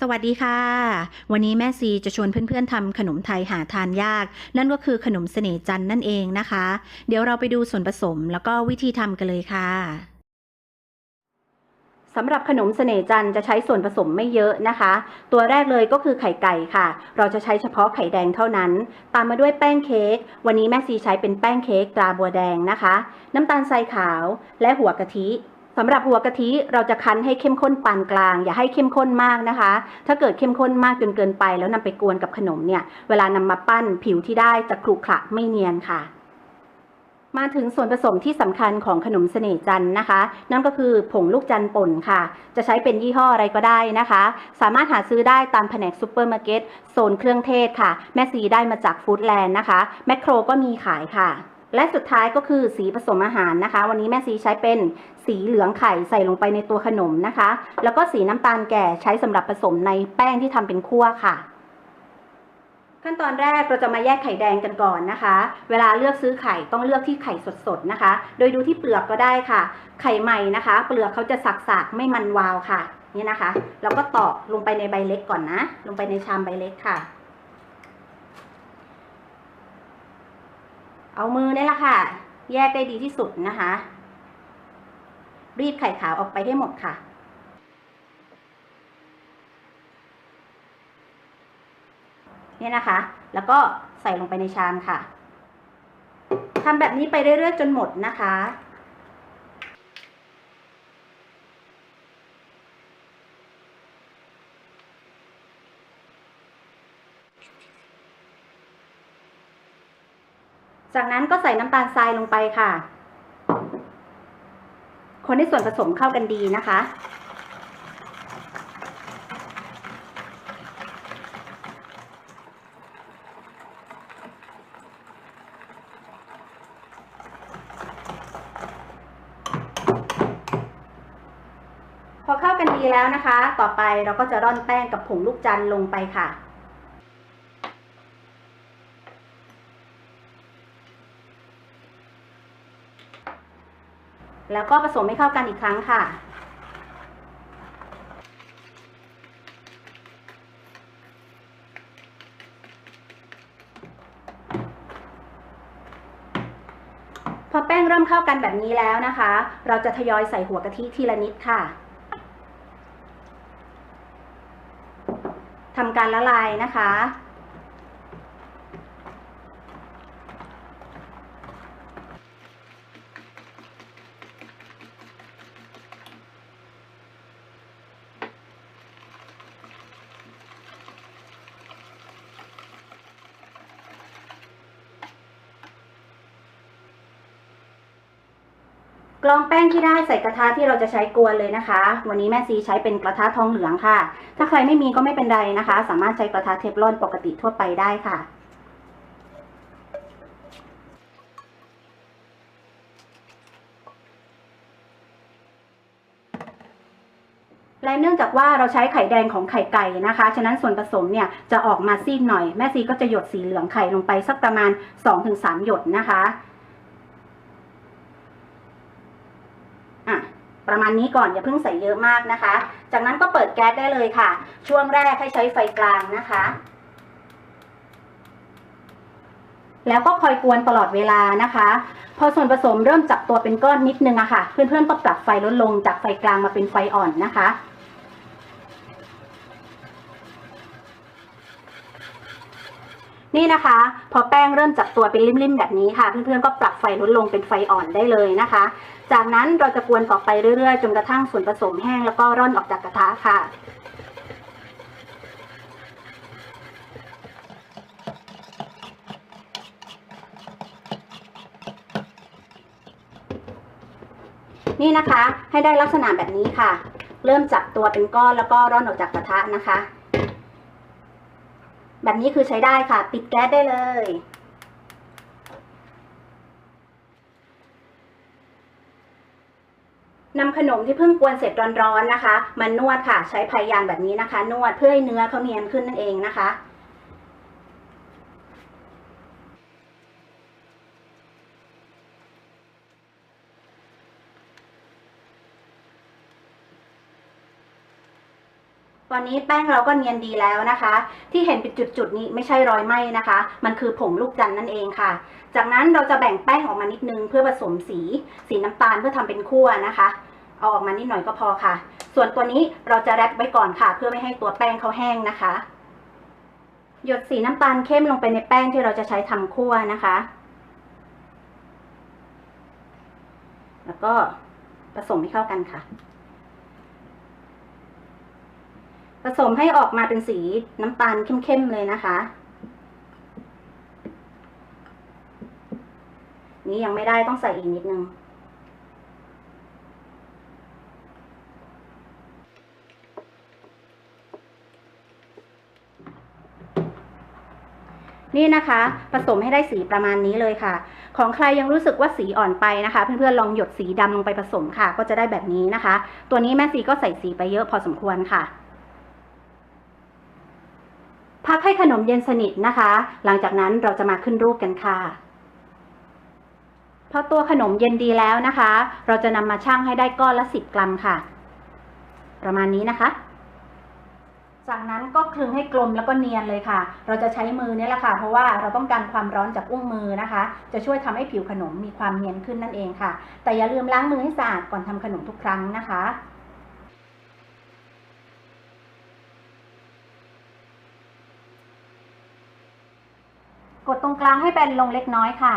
สวัสดีค่ะ วันนี้แม่ซีจะชวนเพื่อนๆทำขนมไทยหาทานยาก นั่นก็คือขนมเสน่จันนั่นเองนะคะ เดี๋ยวเราไปดูส่วนผสมแล้วก็วิธีทำกันเลยค่ะสำหรับขนมเสน่จันจะใช้ส่วนผสมไม่เยอะนะคะ ตัวแรกเลยก็คือไข่ไก่ค่ะ เราจะใช้เฉพาะไข่แดงเท่านั้น ตามมาด้วยแป้งเค้ก วันนี้แม่ซีใช้เป็นแป้งเค้กตราบัวแดงนะคะ น้ำตาลทรายขาว และหัวกะทิ สำหรับหัวกะทิเราจะคั้นให้เข้มข้นปานกลาง อย่าให้เข้มข้นมากนะคะ ถ้าเกิดเข้มข้นมากจนเกินไป แล้วนำไปกวนกับขนมเนี่ย เวลานำมาปั้นผิวที่ได้จะครุขระไม่เนียนค่ะ มาถึงส่วนผสมที่สำคัญของขนมเสน่ห์จันนะคะ นั่นก็คือผงลูกจันทร์ป่นค่ะ จะใช้เป็นยี่ห้ออะไรก็ได้นะคะ สามารถหาซื้อได้ตามแผนกซูเปอร์มาร์เก็ตโซนเครื่องเทศค่ะ แม่ซีได้มาจากฟู้ดแลนด์นะคะ แมคโครก็มีขายค่ะ และสุดท้ายก็คือสีผสมอาหารนะคะ วันนี้แม่ซีใช้เป็นสีเหลืองไข่ใส่ลงไปในตัวขนมนะคะ แล้วก็สีน้ำตาลแก่ใช้สำหรับผสมในแป้งที่ทำเป็นคั่วค่ะ ขั้นตอนแรกเราจะมาแยกไข่แดงกันก่อนนะคะ เวลาเลือกซื้อไข่ต้องเลือกที่ไข่สดๆนะคะ โดยดูที่เปลือกก็ได้ค่ะ ไข่ใหม่นะคะ เปลือกเขาจะสักๆไม่มันวาวค่ะนี่นะคะ เราก็ตอกลงไปในใบเล็กก่อนนะ ลงไปในชามใบเล็กค่ะ เอามือนี่แหละค่ะ แยกได้ดีที่สุดนะคะ รีดไข่ขาวออกไปให้หมดค่ะเนี่ยนะคะ แล้วก็ใส่ลงไปในชามค่ะทำแบบนี้ไปเรื่อยๆจนหมดนะคะ จากนั้นก็ใส่น้ำตาลทรายลงไปค่ะ คนให้ส่วนผสมเข้ากันดีนะคะ พอเข้ากันดีแล้วนะคะ ต่อไปเราก็จะร่อนแป้งกับผงลูกจันทร์ลงไปค่ะ แล้วก็ผสมให้เข้ากันอีกครั้งค่ะ พอแป้งเริ่มเข้ากันแบบนี้แล้วนะคะ เราจะทยอยใส่หัวกะทิทีละนิดค่ะทำการละลายนะคะ กรองแป้งที่ได้ใส่กระทะที่เราจะใช้กวนเลยนะคะ วันนี้แม่ซีใช้เป็นกระทะทองเหลืองค่ะ ถ้าใครไม่มีก็ไม่เป็นไรนะคะ สามารถใช้กระทะเทฟลอนปกติทั่วไปได้ค่ะและเนื่องจากว่าเราใช้ไข่แดงของไข่ไก่นะคะ ฉะนั้นส่วนผสมเนี่ยจะออกมาซีดหน่อย แม่ซีก็จะหยดสีเหลืองไข่ลงไปสักประมาณ 2-3 หยดนะคะ อะ ประมาณนี้ก่อนอย่าเพิ่งใส่เยอะมากนะคะ จากนั้นก็เปิดแก๊สได้เลยค่ะ ช่วงแรกให้ใช้ไฟกลางนะคะ แล้วก็คอยกวนตลอดเวลานะคะ พอส่วนผสมเริ่มจับตัวเป็นก้อนนิดนึงอะค่ะ เพื่อนๆก็ปรับไฟลดลงจากไฟกลางมาเป็นไฟอ่อนนะคะนี่นะคะ พอแป้งเริ่มจับตัวเป็นริ่มๆแบบนี้ค่ะ เพื่อนๆก็ปรับไฟลดลงเป็นไฟอ่อนได้เลยนะคะ จากนั้นเราจะกวนต่อไปเรื่อยๆ จนกระทั่งส่วนผสมแห้งแล้วก็ร่อนออกจากกระทะค่ะ นี่นะคะให้ได้ลักษณะแบบนี้ค่ะ เริ่มจับตัวเป็นก้อนแล้วก็ร่อนออกจากกระทะนะคะ แบบนี้คือใช้ได้ค่ะ ปิดแก๊สได้เลย นำขนมที่เพิ่งกวนเสร็จร้อนๆนะคะ มานวดค่ะ ใช้พายยางแบบนี้นะคะ นวดเพื่อให้เนื้อเขาเนียนขึ้นนั่นเองนะคะตอนนี้แป้งเราก็เนียนดีแล้วนะคะ ที่เห็นเป็นจุดๆนี้ไม่ใช่รอยไหมนะคะ มันคือผงลูกจันทร์นั่นเองค่ะ จากนั้นเราจะแบ่งแป้งออกมานิดนึงเพื่อผสมสี สีน้ำตาลเพื่อทำเป็นขั้วนะคะ เอาออกมานิดหน่อยก็พอค่ะ ส่วนตัวนี้เราจะแรปไว้ก่อนค่ะ เพื่อไม่ให้ตัวแป้งเขาแห้งนะคะ หยดสีน้ำตาลเข้มลงไปในแป้งที่เราจะใช้ทำคั่วนะคะ แล้วก็ผสมให้เข้ากันค่ะ ผสมให้ออกมาเป็นสีน้ำตาลเข้มๆเลยนะคะ นี้ยังไม่ได้ต้องใส่อีกนิดนึง นี่นะคะ ผสมให้ได้สีประมาณนี้เลยค่ะ ของใครยังรู้สึกว่าสีอ่อนไปนะคะ เพื่อนๆลองหยดสีดำลงไปผสมค่ะ ก็จะได้แบบนี้นะคะ ตัวนี้แม่ซีก็ใส่สีไปเยอะพอสมควรค่ะพักให้ขนมเย็นสนิทนะคะ หลังจากนั้นเราจะมาขึ้นรูปกันค่ะพอตัวขนมเย็นดีแล้วนะคะ เราจะนำมาชั่งให้ได้ก้อนละ 10 กรัมค่ะ ประมาณนี้นะคะ จากนั้นก็คลึงให้กลมแล้วก็เนียนเลยค่ะ เราจะใช้มือเนี่ยแหละค่ะ เพราะว่าเราต้องการความร้อนจากอุ้งมือนะคะ จะช่วยทำให้ผิวขนมมีความเนียนขึ้นนั่นเองค่ะ แต่อย่าลืมล้างมือให้สะอาดก่อนทำขนมทุกครั้งนะคะกดตรงกลางให้แบนลงเล็กน้อยค่ะ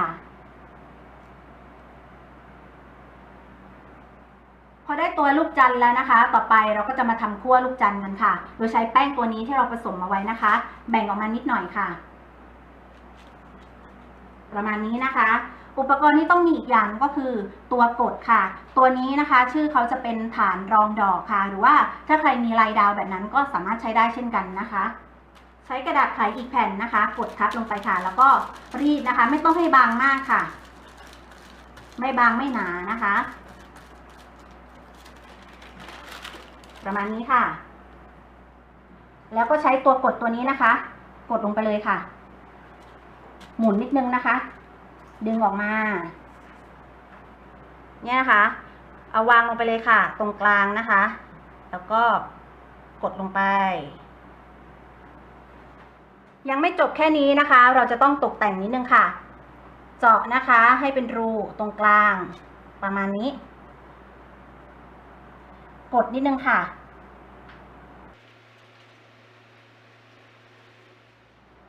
พอได้ตัวลูกจันทร์แล้วนะคะ ต่อไปเราก็จะมาทำคั่วลูกจันทร์กันค่ะ โดยใช้แป้งตัวนี้ที่เราผสมมาไว้นะคะ แบ่งออกมานิดหน่อยค่ะ ประมาณนี้นะคะ อุปกรณ์ที่ต้องมีอีกอย่างก็คือตัวกดค่ะ ตัวนี้นะคะชื่อเขาจะเป็นฐานรองดอกค่ะ หรือว่าถ้าใครมีลายดาวแบบนั้นก็สามารถใช้ได้เช่นกันนะคะ ใช้กระดาษไขอีกแผ่นนะคะ กดทับลงไปค่ะ แล้วก็รีดนะคะ ไม่ต้องให้บางมากค่ะ ไม่บางไม่หนานะคะ ประมาณนี้ค่ะ แล้วก็ใช้ตัวกดตัวนี้นะคะ กดลงไปเลยค่ะ หมุนนิดนึงนะคะ ดึงออกมา เนี่ยนะคะ เอาวางลงไปเลยค่ะ ตรงกลางนะคะ แล้วก็กดลงไป ยังไม่จบแค่นี้นะคะ เราจะต้องตกแต่งนิดนึงค่ะ เจาะนะคะให้เป็นรูตรงกลางประมาณนี้ กดนิดนึงค่ะ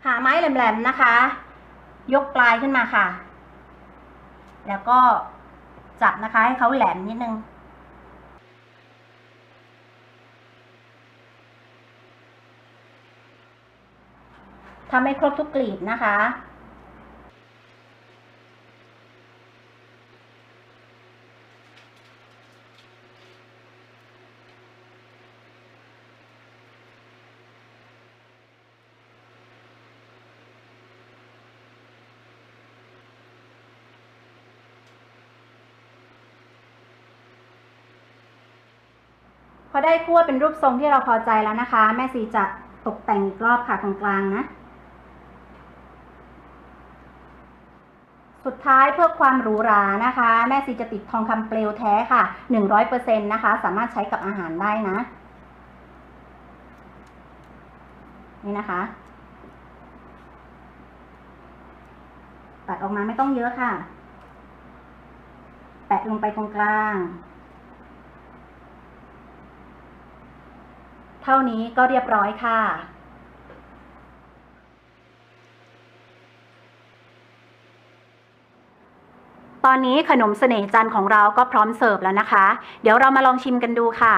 หาไม้แหลมๆนะคะ ยกปลายขึ้นมาค่ะ แล้วก็จับนะคะให้เขาแหลมนิดนึง ทำให้ครบทุกกลีบนะคะ พอได้คั่วเป็นรูปทรงที่เราพอใจแล้วนะคะ แม่ซีจะตกแต่งอีกรอบค่ะตรงกลางนะ สุดท้ายเพื่อความหรูหรานะคะ แม่ซีจะติดทองคำเปลวแท้ค่ะหนึ่งร้อยเปอร์เซ็นต์นะคะ สามารถใช้กับอาหารได้นะ นี่นะคะตัดออกมาไม่ต้องเยอะค่ะ แปะลงไปตรงกลาง เท่านี้ก็เรียบร้อยค่ะ ตอนนี้ขนมเสน่ห์จันของเราก็พร้อมเสิร์ฟแล้วนะคะ เดี๋ยวเรามาลองชิมกันดูค่ะ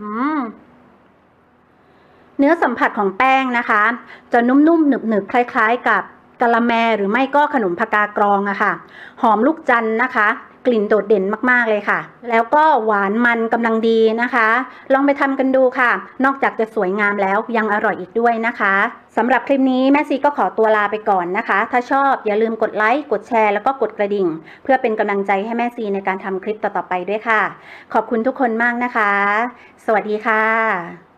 อืมเนื้อสัมผัสของแป้งนะคะ จะนุ่มๆหนึบๆคล้าย ๆ กับ กะละแมหรือไม่ก็ขนมพากากรองอะค่ะ หอมลูกจันนะคะ กลิ่นโดดเด่นมากๆเลยค่ะ แล้วก็หวานมันกำลังดีนะคะ ลองไปทำกันดูค่ะ นอกจากจะสวยงามแล้วยังอร่อยอีกด้วยนะคะสำหรับคลิปนี้แม่ซีก็ขอตัวลาไปก่อนนะคะ ถ้าชอบอย่าลืมกดไลค์กดแชร์แล้วก็กดกระดิ่ง เพื่อเป็นกำลังใจให้แม่ซีในการทำคลิปต่อๆไปด้วยค่ะ ขอบคุณทุกคนมากนะคะ สวัสดีค่ะ